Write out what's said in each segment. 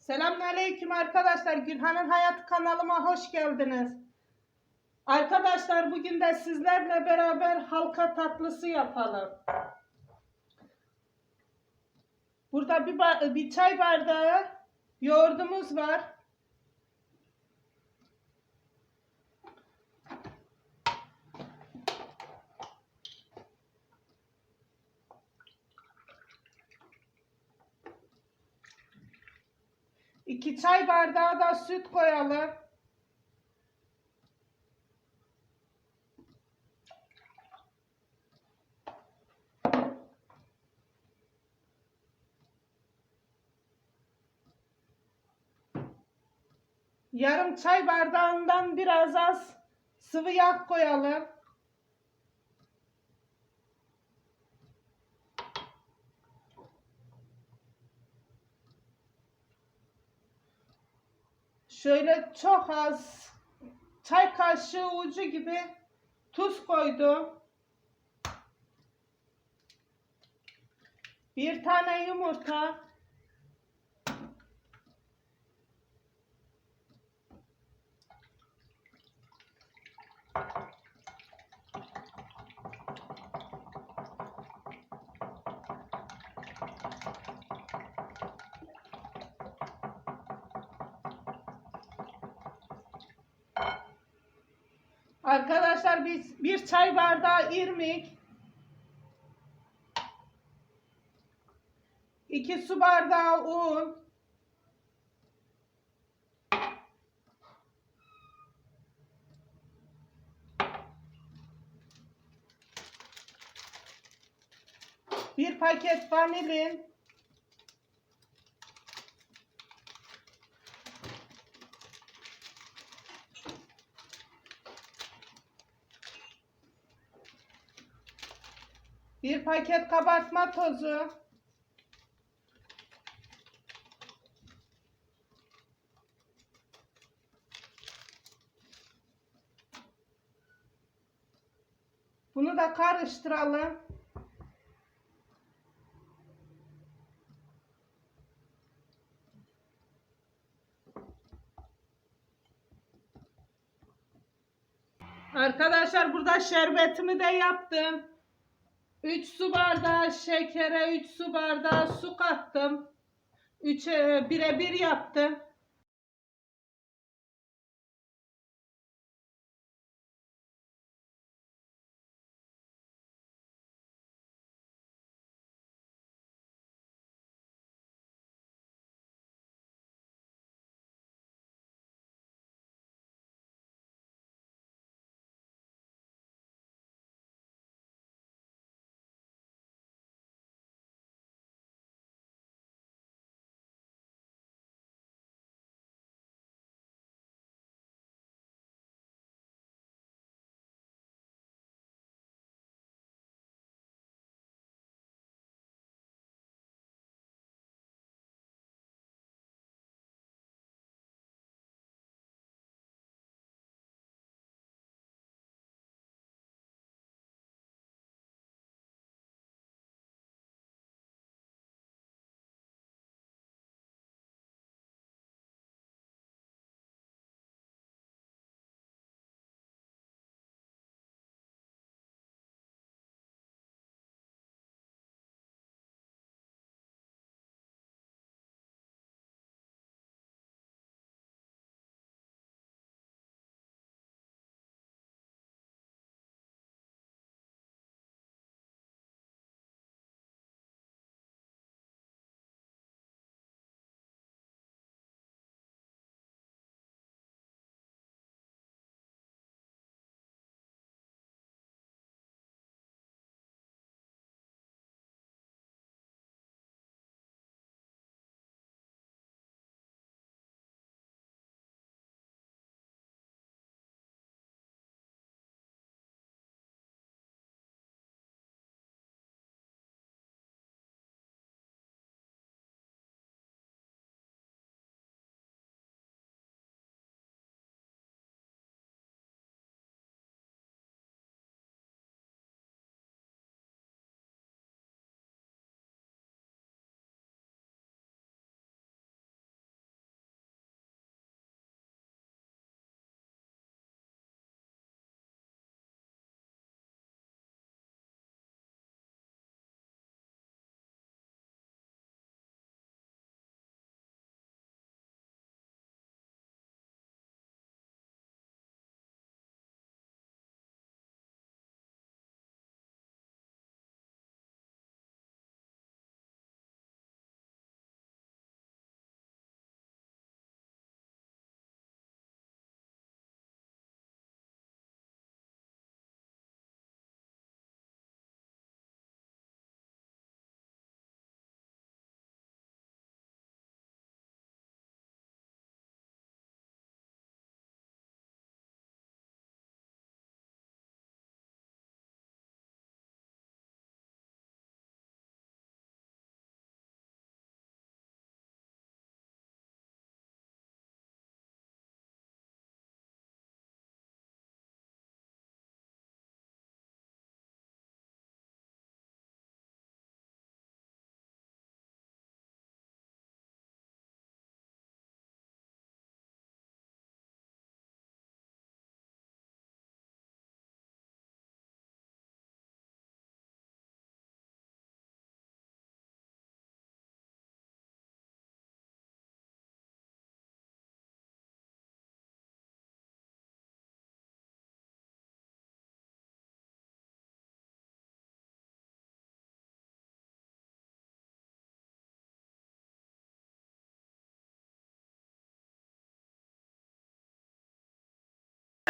Selamünaleyküm arkadaşlar. Gülhan'ın Hayat kanalıma hoş geldiniz. Arkadaşlar bugün de sizlerle beraber halka tatlısı yapalım. Burada bir, bir çay bardağı yoğurdumuz var. İki çay bardağı da süt koyalım. Yarım çay bardağından biraz az sıvı yağ koyalım. Şöyle çok az çay kaşığı ucu gibi tuz koydum. Bir tane yumurta. Arkadaşlar biz bir çay bardağı irmik, iki su bardağı un, bir paket vanilin, bir paket kabartma tozu, Bunu da karıştıralım. Arkadaşlar burada şerbetimi de yaptım. 3 su bardağı şekere 3 su bardağı su kattım. 3'e 1'e 1 yaptım.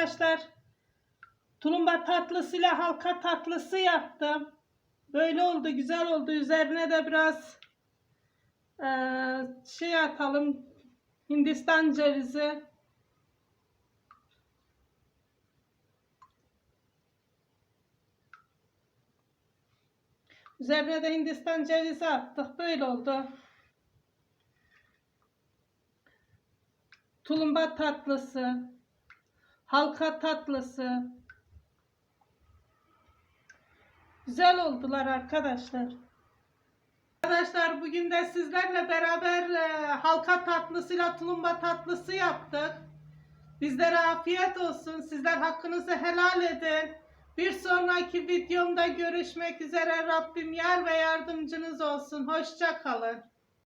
Arkadaşlar tulumba tatlısıyla halka tatlısı yaptım. Böyle oldu, güzel oldu. Üzerine de biraz eee, şey atalım. Hindistan cevizi. Üzerine de Hindistan cevizi attık. Böyle oldu. Tulumba tatlısı. Halka tatlısı. Güzel oldular arkadaşlar. Arkadaşlar bugün de sizlerle beraber e, halka tatlısıyla tulumba tatlısı yaptık. Bizlere afiyet olsun. Sizler hakkınızı helal edin. Bir sonraki videomda görüşmek üzere. Rabbim yar ve yardımcınız olsun. Hoşça kalın.